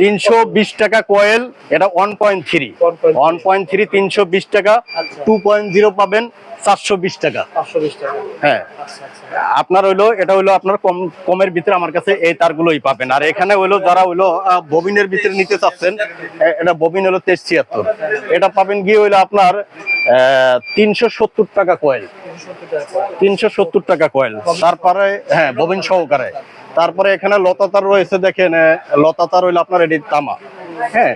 তিনশো বিশ টাকা কয়েল এটা one point three 1.3 one point three তিনশো বিশ টাকা। টু পয়েন্ট জিরো পাবেন চারশো বিশ টাকা। হ্যাঁ। আচ্ছা আচ্ছা। আপনার হইল এটা হইল আপনার কম কমের ভিতরে আমার কাছে এই তারগুলোই পাবেন। আর এখানে হইল যারা হইল ববিনের ভিতরে নিতে চাচ্ছেন এটা ববিন হলো তেইশ ছিয়াত্তর। এটা পাবেন গিয়ে হইল আপনার তিনশো সত্তর টাকা কয়েল। তিনশো সত্তর টাকা কয়েল তারপরে হ্যাঁ ববিন সহকারে। তারপরে এখানে লতাতার রয়েছে দেখেন লতাতার হইল আপনার এটি তামা। হ্যাঁ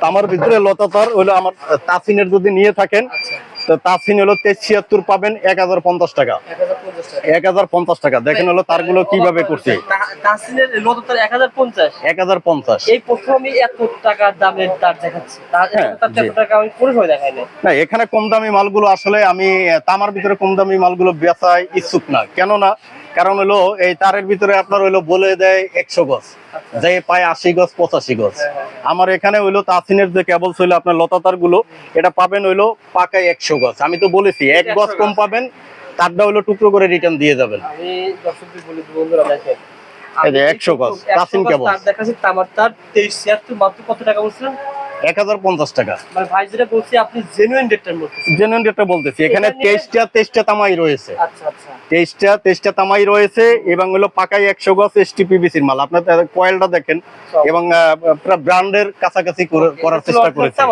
তামার ভিতরে লতাতার হইল আমার তাসিনের যদি নিয়ে থাকেন তো তাসিন হলো তেইশ ছিয়াত্তর পাবেন এক হাজার পঞ্চাশ টাকা। এক হাজার পঞ্চাশ টাকা। দেখেন হলো তারগুলো কীভাবে করছে। তা- তাহসিনের লতার এক হাজার পঞ্চাশ। এক হাজার পঞ্চাশ। এই প্রথম আমি এত টাকার দামের তার দেখাচ্ছি। তার হ্যাঁ, না এখানে কম দামি মালগুলো আসলে আমি তামার ভিতরে কম দামি মালগুলো বেচাই ইচ্ছুক না। কেননা কারণ হলো এই তারের ভিতরে আপনার হইল বলে দেয় একশো গজ। যে পায় আশি গজ পঁচাশি গজ। আমার এখানে হইল তাসিনের যে কেবল ছিল আপনার লতাতারগুলো এটা পাবেন হইল পাকায় একশো গজ। আমি তো বলেছি এক গজ কম পাবেন তারটা হইল টুকরো করে রিটার্ন দিয়ে যাবেন। আমি দর্শকদের বলি বন্ধুরা দেখেন। এই যে 100 গজ, প্রাচীন কেবল। তার দেখাচ্ছি তামার তার তেইশ ছিয়াত্তর মাত্র কত টাকা বলছিলেন এক হাজার পঞ্চাশ টাকা। মানে ভাই যেটা বলছি আপনি জেনুইন রেটটার মধ্যে জেনুইন রেটটা বলতেছি। এখানে এখানে- তেইশটা তেইশটা তামাই রয়েছে। আচ্ছা আচ্ছা। তেইশটা তেইশটা তামাই রয়েছে এবং হলো পাকাই একশো গজ এসটিপিবিসির মাল। আপনার কয়েলটা দেখেন এবং পুরো ব্র্যান্ডের কাছাকাছি করার চেষ্টা করেছে।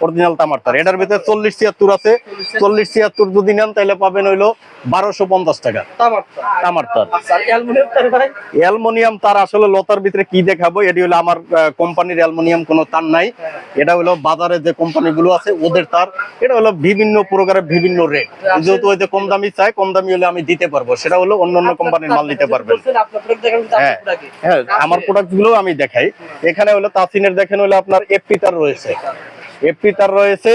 অরিজিনাল তামার তার এটার ভিতরে চল্লিশ ছিয়াত্তর আছে। চল্লিশ ছিয়াত্তর। যদি নেন তাহলে পাবেন হইল বারোশো পঞ্চাশ টাকা। তামার তার আচ্ছা অ্যালুমিনিয়াম তার অ্যালমোনিয়াম তার আসলে লতার ভিতরে কি দেখাবো? এটি হলো আমার কোম্পানির অ্যালমোনিয়াম কোনো তার নাই। এটা হলো বাজারে যে কোম্পানিগুলো আছে ওদের তার এটা হলো বিভিন্ন প্রকারের বিভিন্ন রেট যেহেতু ওই যে কম দামি চাই কম দামি হলে আমি দিতে পারব। সেটা হলো অন্য অন্য কোম্পানির মাল নিতে পারবেন। হ্যাঁ হ্যাঁ আমার প্রোডাক্টগুলো আমি দেখাই। এখানে হলো তাসিনের দেখেন হলো আপনার এফপি তার রয়েছে। এফপি তার রয়েছে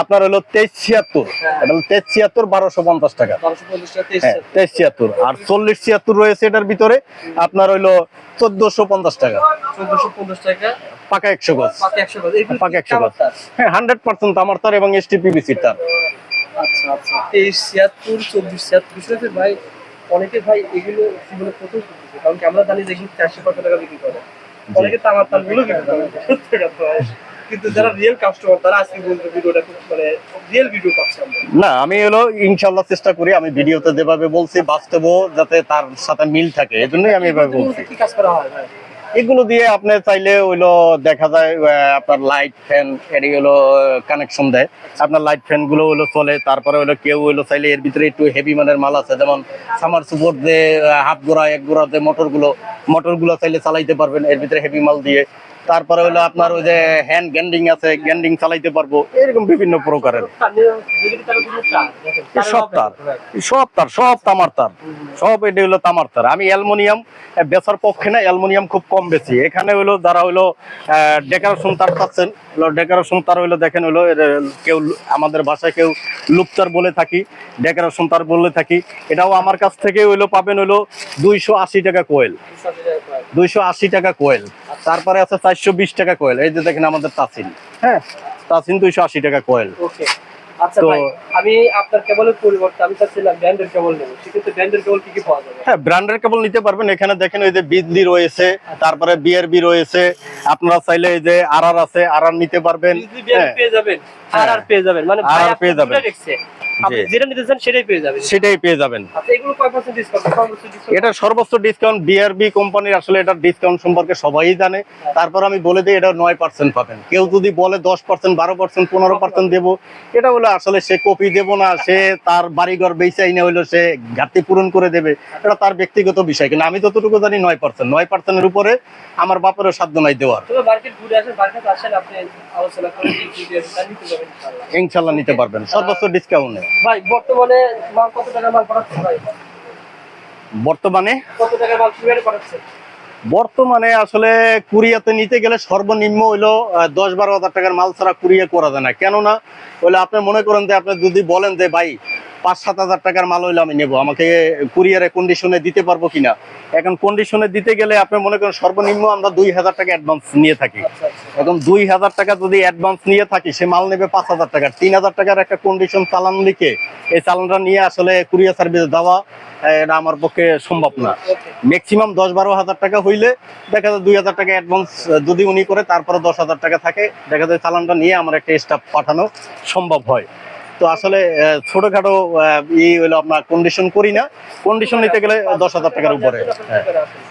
আপনার হলো তেইশ ছিয়াত্তর। এটা হলো তেইশ ছিয়াত্তর বারোশো পঞ্চাশ টাকা। টাকা তেইশ হ্যাঁ ছিয়াত্তর। আর চল্লিশ ছিয়াত্তর রয়েছে এটার ভিতরে আপনার হইল চোদ্দশো পঞ্চাশ টাকা। পাকা একশো গজ। পাকে একশো গজ। হ্যাঁ হান্ড্রেড পার্সেন্ট আমার তার এবং এস টিপিবিসির তার। আচ্ছা আচ্ছা। তেইশ ছিয়াত্তর চব্বিশ ছিয়াত্তর। ভাই অনেকে ভাই এগুলো জীবনে প্রথম করতেছে? কারণ কি আমরা জানি যে চারশো কত টাকা বিক্রি করে। অনেকে তামার বিক্রি করে। কিন্তু যারা রিয়েল কাস্টমার তারা আজকে ভিডিওটা মানে রিয়েল ভিডিও পাচ্ছে না আমি হলো ইনশাল্লাহ চেষ্টা করি আমি ভিডিওতে যেভাবে বলছি বাস্তবও যাতে তার সাথে মিল থাকে এই জন্যই আমি এভাবে বলছি। কি কাজ করা হয় ভাই? এগুলো দিয়ে আপনি চাইলে হইল দেখা যায় আপনার লাইট ফ্যান এটি হলো কানেকশন দেয়। আপনার লাইট ফ্যানগুলো হলো চলে তারপরে হলো কেউ হইল চাইলে এর ভিতরে একটু হেভি মানের মাল আছে যেমন সামার সুপোর্ট যে হাফ গোড়া এক গোড়া যে মোটরগুলো মোটরগুলো চাইলে চালাইতে পারবেন এর ভিতরে হেভি মাল দিয়ে। তারপরে হলো আপনার ওই যে হ্যান্ড গ্যান্ডিং আছে গ্যান্ডিং চালাইতে পারব, এরকম বিভিন্ন প্রকারের। সব তার সব তার, সব তামার তার। সব এটা হলো তামার তার। আমি অ্যালমোনিয়াম বেচার পক্ষে না, অ্যালমোনিয়াম খুব কম বেশি। এখানে হলো যারা হলো ডেকোরেশন তার পাচ্ছেন ডেকোরেশন তার হইল দেখেন হলো কেউ আমাদের ভাষায় কেউ লুপতার বলে থাকি ডেকোরেশন তার বলে থাকি। এটাও আমার কাছ থেকে হইল পাবেন হইল দুইশো আশি টাকা কোয়েল দুইশো আশি টাকা কোয়েল। তারপরে আছে চারশো বিশ টাকা কোয়েল। এই যে দেখেন আমাদের তাসিন। হ্যাঁ। তাসিন দুইশো আশি টাকা কোয়েল। আচ্ছা তো- আমি আপনার কেবলের পরিবর্তে আমি চাচ্ছিলাম ব্র্যান্ডের কেবল নেব। সেক্ষেত্রে ব্র্যান্ডের কেবল কি কি পাওয়া যাবে? হ্যাঁ ব্র্যান্ডের কেবল নিতে পারবেন। এখানে দেখেন ওই যে বিজলি রয়েছে তারপরে বিআরবি রয়েছে। আপনারা চাইলে এই যে আরআর আছে আরআর নিতে পারবেন। হ্যাঁ, পেয়ে যাবেন। হ্যাঁ। পেয়ে যাবেন। মানে পেয়ে যাবেন। দুটোই আপনি যেটা নিতে চান সেটাই পেয়ে যাবেন। সেটাই পেয়ে যাবেন। আচ্ছা এগুলো কয় পার্সেন্ট ডিসকাউন্ট সর্বোচ্চ ডিসকাউন্ট এটা সর্বোচ্চ ডিসকাউন্ট বিআরবি কোম্পানির আসলে এটার ডিসকাউন্ট সম্পর্কে সবাই জানে। তারপর আমি বলে দিই এটা পাবেন। কেউ যদি বলে দেবো এটা হলো আসলে সে কপি দেবো না সে তার বাড়িঘর বেচাই না হইল সে ঘাটতি পূরণ করে দেবে। এটা তার ব্যক্তিগত বিষয় কিন্তু আমি যতটুকু জানি নয় পার্সেন্ট নয় পার্সেন্টের উপরে আমার বাপেরও সাধ্য নাই দেওয়ার। তবে মার্কেট ঘুরে আসেন মার্কেট আসেন আপনি আলোচনা করে কি কি দিয়ে তা নিতে ইনশাআল্লাহ। ইনশাল্লাহ নিতে পারবেন। সর্বোচ্চ ডিসকাউন্টে ভাই বর্তমানে মাল কত টাকা মাল পাঠাচ্ছে ভাই? বর্তমানে? কত টাকা মাল কুরিয়ারে পাঠাচ্ছে? বর্তমানে আসলে কুরিয়াতে নিতে গেলে সর্বনিম্ন হইল দশ বারো হাজার টাকার মাল ছাড়া কুরিয়া করা যায় না। কেননা হইলে আপনি মনে করেন যে আপনি যদি বলেন যে ভাই পাঁচ সাত হাজার টাকার মাল হইলে আমি নেব আমাকে কুরিয়ারে কন্ডিশনে দিতে পারব কিনা? এখন কন্ডিশনে দিতে গেলে আপনি মনে করেন সর্বনিম্ন আমরা দুই হাজার টাকা অ্যাডভান্স নিয়ে থাকি। আচ্ছা আচ্ছা। এখন দুই হাজার টাকা যদি অ্যাডভান্স নিয়ে থাকি সে মাল নেবে পাঁচ হাজার টাকা। তিন হাজার টাকার একটা কন্ডিশন চালান লিখে এই চালানটা নিয়ে আসলে কুরিয়ার সার্ভিস দেওয়া এটা আমার পক্ষে সম্ভব না। ম্যাক্সিমাম দশ বারো হাজার টাকা হইলে দেখা যায় দুই হাজার টাকা অ্যাডভান্স যদি উনি করে তারপরে দশ হাজার টাকা থাকে। দেখা যায় চালানটা নিয়ে আমার একটা স্টাফ পাঠানো। সম্ভব হয়। তো আসলে আহ, ছোটখাটো আহ, ই হলো আপনার কন্ডিশন করি না। কন্ডিশন নিতে গেলে দশ হাজার টাকার উপরে। হ্যাঁ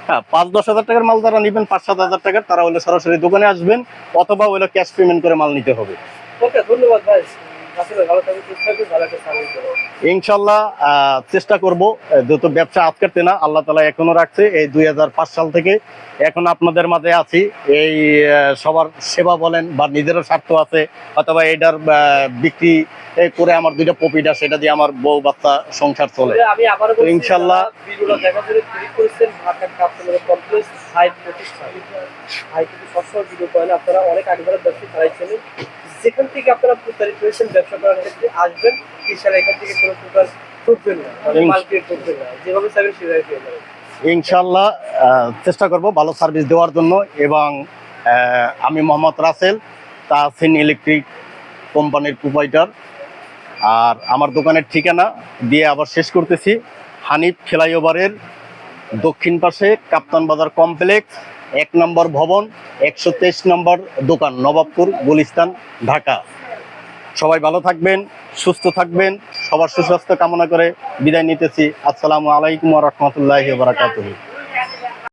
হ্যাঁ পাঁচ দশ হাজার টাকার মাল যারা নেবেন পাঁচ সাত হাজার টাকার তারা হলে সরাসরি দোকানে আসবেন অথবা হলো ক্যাশ পেমেন্ট করে মাল নিতে হবে। ওকে ধন্যবাদ ভাই। ইনশাল্লাহ চেষ্টা করব যেহেতু ব্যবসা না আল্লাহ তালা এখনও রাখছে এই দুই সাল থেকে এখন আপনাদের মাঝে আছি। এই সবার সেবা বলেন বা নিজেরও স্বার্থ আছে অথবা এটার বিক্রি করে আমার দুইটা প্রফিট আছে সেটা দিয়ে আমার বউ বাচ্চা সংসার চলে। ইনশাল্লাহ- আপনারা অনেক আগে ধরে ব্যবসা চালাইছিলেন যেখান থেকে আপনারা প্রতারিত হয়েছেন ব্যবসা করার ক্ষেত্রে আসবেন ইনশাল্লাহ এখান থেকে কোনো প্রকার ঠকবেন না মানে ক্রিয়েট করবেন না। যেভাবে চাইবেন সেভাবে পেয়ে যাবেন। ইনশাল্লাহ চেষ্টা করব ভালো সার্ভিস দেওয়ার জন্য এবং আমি মোহাম্মদ রাসেল তাহসিন ইলেকট্রিক কোম্পানির প্রোভাইডার। আর আমার দোকানের ঠিকানা দিয়ে আবার শেষ করতেছি। হানিফ ফ্লাইওভারের দক্ষিণ পাশে কাপ্তান বাজার কমপ্লেক্স। এক নম্বর ভবন, একশো তেইশ নম্বর দোকান, নবাবপুর, গুলিস্তান, ঢাকা। সবাই ভালো থাকবেন, সুস্থ থাকবেন, সবার সুস্বাস্থ্য কামনা করে বিদায় নিতেছি। আসসালামু আলাইকুম রহমতুল্লাহ বারাকাতুহ।